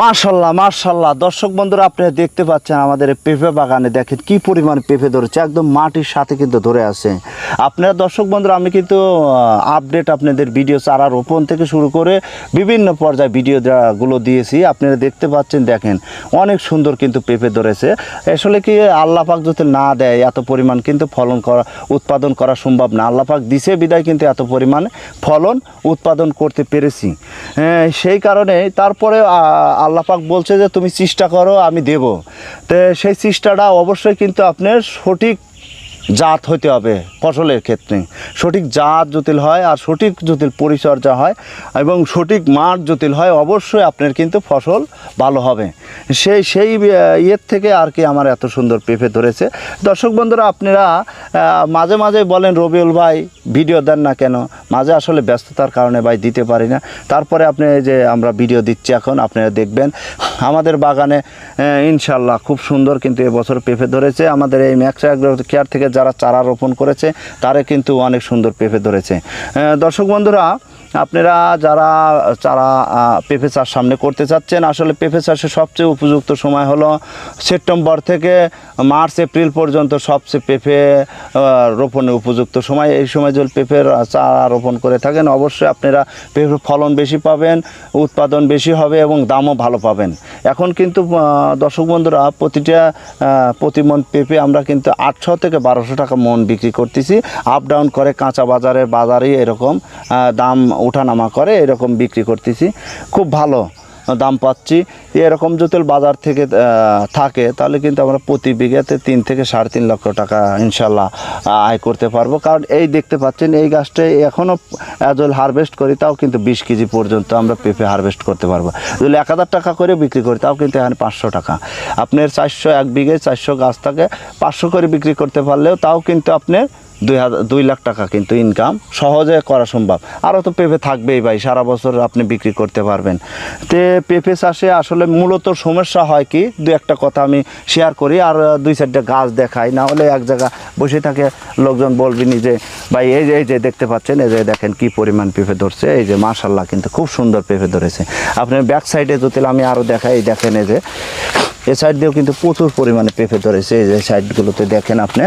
মার্শাল্লাহ মার্শাল্লাহ দর্শক বন্ধুরা আপনারা দেখতে পাচ্ছেন আমাদের পেঁপে বাগানে দেখেন কি পরিমাণ পেঁপে ধরেছে একদম মাটির সাথে কিন্তু ধরে আছে। আপনারা দর্শক বন্ধুরা আমি কিন্তু আপডেট আপনাদের ভিডিও চারা রোপণ থেকে শুরু করে বিভিন্ন পর্যায়ে ভিডিও গুলো দিয়েছি। আপনারা দেখতে পাচ্ছেন দেখেন অনেক সুন্দর কিন্তু পেঁপে ধরেছে। আসলে কি আল্লাহ পাক যদি না দেয় এত পরিমাণ কিন্তু ফলন করা উৎপাদন করা সম্ভব না। আল্লাহ পাক দিছে বিদায় কিন্তু এত পরিমাণ ফলন উৎপাদন করতে পেরেছি। হ্যাঁ, সেই কারণে তারপরে আহ, আল্লাহ পাক বলছে যে তুমি চেষ্টা করো আমি দেব। তো সেই চেষ্টাটা অবশ্যই কিন্তু আপনার সঠিক জাত হতে হবে ফসলের ক্ষেত্রে। সঠিক জাত জটিল হয় আর সঠিক জটিল পরিচর্যা হয় এবং সঠিক মাঠ জটিল হয়, অবশ্যই আপনার কিন্তু ফসল ভালো হবে। সেই সেই ইয়ের থেকে আর কি আমার এত সুন্দর পেঁপে ধরেছে। দর্শক বন্ধুরা, আপনারা মাঝে মাঝে বলেন, রবিউল ভাই, ভিডিও দেন না কেন? মাঝে আসলে ব্যস্ততার কারণে ভাই দিতে পারি না। তারপরে আপনি যে আমরা ভিডিও দিচ্ছি এখন, আপনারা দেখবেন। আমাদের বাগানে ইনশাল্লাহ খুব সুন্দর কিন্তু এবছর পেঁপে ধরেছে। আমাদের এই ম্যাক্স কেয়ার থেকে যারা চারা রোপণ করেছে, তারা কিন্তু অনেক সুন্দর পেঁপে ধরেছে। দর্শক বন্ধুরা আপনারা যারা চারা পেঁপে চাষ সামনে করতে চাচ্ছেন আসলে পেঁপে চাষের সবচেয়ে উপযুক্ত সময় হলো সেপ্টেম্বর থেকে মার্চ এপ্রিল পর্যন্ত সবচেয়ে পেঁপে আহ, রোপণে উপযুক্ত সময়। এই সময় যদি পেঁপের চারা রোপণ করে থাকেন অবশ্যই আপনারা পেঁপের ফলন বেশি পাবেন উৎপাদন বেশি হবে এবং দামও ভালো পাবেন। এখন কিন্তু দর্শক বন্ধুরা প্রতিটা প্রতি মন পেঁপে আমরা কিন্তু আটশো থেকে বারোশো টাকা মন বিক্রি করতেছি। আপ ডাউন করে কাঁচা বাজারে বাজারে এরকম দাম ওঠানামা করে, এরকম বিক্রি করতেছি। খুব ভালো দাম পাচ্ছি। এরকম যদি বাজার থেকে থাকে, তাহলে কিন্তু আমরা প্রতি বিঘাতে তিন থেকে সাড়ে তিন লক্ষ টাকা ইনশাল্লাহ আয় করতে পারব। কারণ এই দেখতে পাচ্ছেন, এই গাছটাই এখনও যদি হারভেস্ট করি, তাও কিন্তু বিশ কেজি পর্যন্ত আমরা পেঁপে হারভেস্ট করতে পারব। যদি এক হাজার টাকা করে বিক্রি করি, তাও কিন্তু এখানে পাঁচশো টাকা। আপনার চারশো এক বিঘে চারশো গাছ থাকে, পাঁচশো করে বিক্রি করতে পারলেও তাও কিন্তু আপনার দুই হাজার, দুই লাখ টাকা কিন্তু ইনকাম সহজে করা সম্ভব। আরও তো পেঁপে থাকবেই ভাই, সারা বছর আপনি বিক্রি করতে পারবেন। তে পেঁপে চাষে আসলে মূলত সমস্যা হয় কি, দু একটা কথা আমি শেয়ার করি, আর দুই চারটা গাছ দেখাই, না হলে এক জায়গা বসে থাকে, লোকজন বলবেনি যে ভাই, এই যে এই যে, দেখতে পাচ্ছেন, এই যে, দেখেন কি পরিমাণ পেঁপে ধরছে, এই যে মাশাল্লাহ কিন্তু খুব সুন্দর পেঁপে ধরেছে। আপনার ব্যাক সাইডে যদি আমি আরও দেখাই, দেখেন এই যে, এ সাইড দিয়েও কিন্তু প্রচুর পরিমাণে পেঁপে ধরেছে, এই যে সাইডগুলোতে দেখেন আপনি।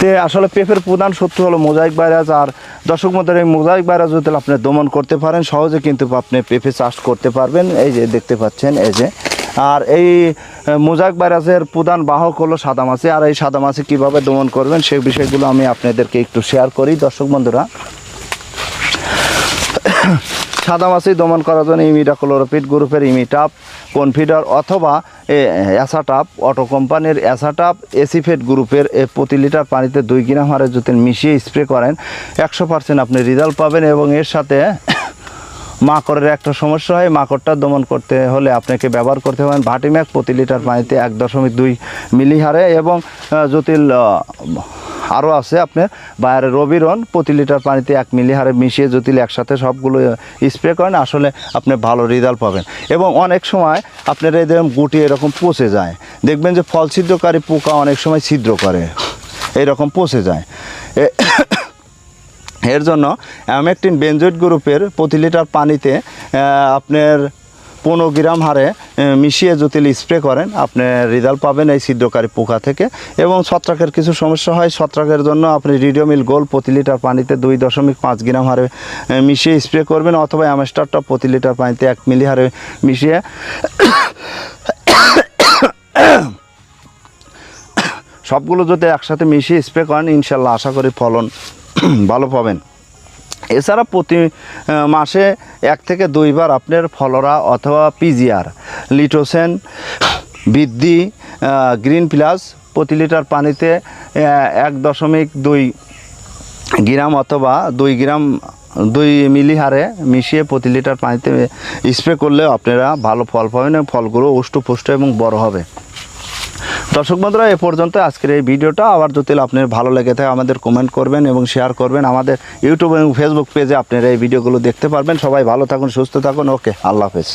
তে আসলে পেঁপের প্রধান শত্রু হলো মোজাইক ভাইরাস, আর দর্শক মধ্যে এই মোজাইক ভাইরাস যদি আপনি দমন করতে পারেন, সহজে কিন্তু আপনি পেঁপে চাষ করতে পারবেন। এই যে দেখতে পাচ্ছেন, এই যে। আর এই মোজাক ভাইরাসের প্রধান বাহক হলো সাদা মাছি আর এই সাদা মাছি কীভাবে দমন করবেন, সেই বিষয়গুলো আমি আপনাদেরকে একটু শেয়ার করি। দর্শক বন্ধুরা সাদা মাছি দমন করার জন্য ইমিডাক্লোরোপিড গ্রুপের ইমিটাপ কনফিডার, অথবা অ্যাসাটাপ অটো কোম্পানির অ্যাসাটাপ এসিফেট গ্রুপের এ, প্রতি লিটার পানিতে দুই গ্রাম হারে যদি মিশিয়ে স্প্রে করেন। একশো পার্সেন্ট আপনি রেজাল্ট পাবেন এবং এর সাথে মাকড়ের একটা সমস্যা হয়, মাকড়টা দমন করতে হলে আপনাকে ব্যবহার করতে পারেন ভাটিম্যাক প্রতি লিটার পানিতে এক দশমিক দুই মিলি হারে এবং জটিল আরও আছে আপনার বাইরে রবিরন প্রতি লিটার পানিতে এক মিলি হারে মিশিয়ে জটিল একসাথে সবগুলো স্প্রে করেন, আসলে আপনি ভালো রেজাল্ট পাবেন। এবং অনেক সময় আপনার এরকম গুটি এরকম পচে যায়। দেখবেন যে ফল ছিদ্রকারী পোকা অনেক সময় ছিদ্র করে। এরকম পচে যায়। এর জন্য অ্যামেকটিন বেনজয়েড গ্রুপের প্রতি লিটার পানিতে আপনার পনেরো গ্রাম হারে মিশিয়ে যদি স্প্রে করেন, আপনি রেজাল্ট পাবেন এই ছিদ্রকারী পোকা থেকে। এবং ছত্রাকের কিছু সমস্যা হয়, ছত্রাকের জন্য আপনি রিডিওমিল গোল প্রতি লিটার পানিতে দুই দশমিক পাঁচ গ্রাম হারে মিশিয়ে স্প্রে করবেন অথবা অ্যামেস্টারটা প্রতি লিটার পানিতে এক মিলি হারে মিশিয়ে সবগুলো যদি একসাথে মিশিয়ে স্প্রে করেন, ইনশাল্লাহ আশা করি ফলন ভালো পাবেন। এছাড়া প্রতি মাসে এক থেকে দুইবার আপনার ফলরা অথবা পিজিআর, লিটোসেন বৃদ্ধি গ্রিন প্লাস প্রতি লিটার পানিতে এক দশমিক দুই গ্রাম অথবা দুই গ্রাম, দুই মিলি হারে মিশিয়ে প্রতি লিটার পানিতে স্প্রে করলে আপনারা ভালো ফল পাবেন ফলগুলো উষ্টপুষ্ট এবং বড় হবে। দর্শক বন্ধুরা, এ পর্যন্ত আজকের এই ভিডিওটা। আবার যদি আপনার ভালো লেগে থাকে, আমাদের কমেন্ট করবেন এবং শেয়ার করবেন আমাদের ইউটিউব এবং ফেসবুক পেজে আপনারা এই ভিডিওগুলো দেখতে পারবেন। সবাই ভালো থাকুন, সুস্থ থাকুন। ওকে আল্লাহ হাফেজ।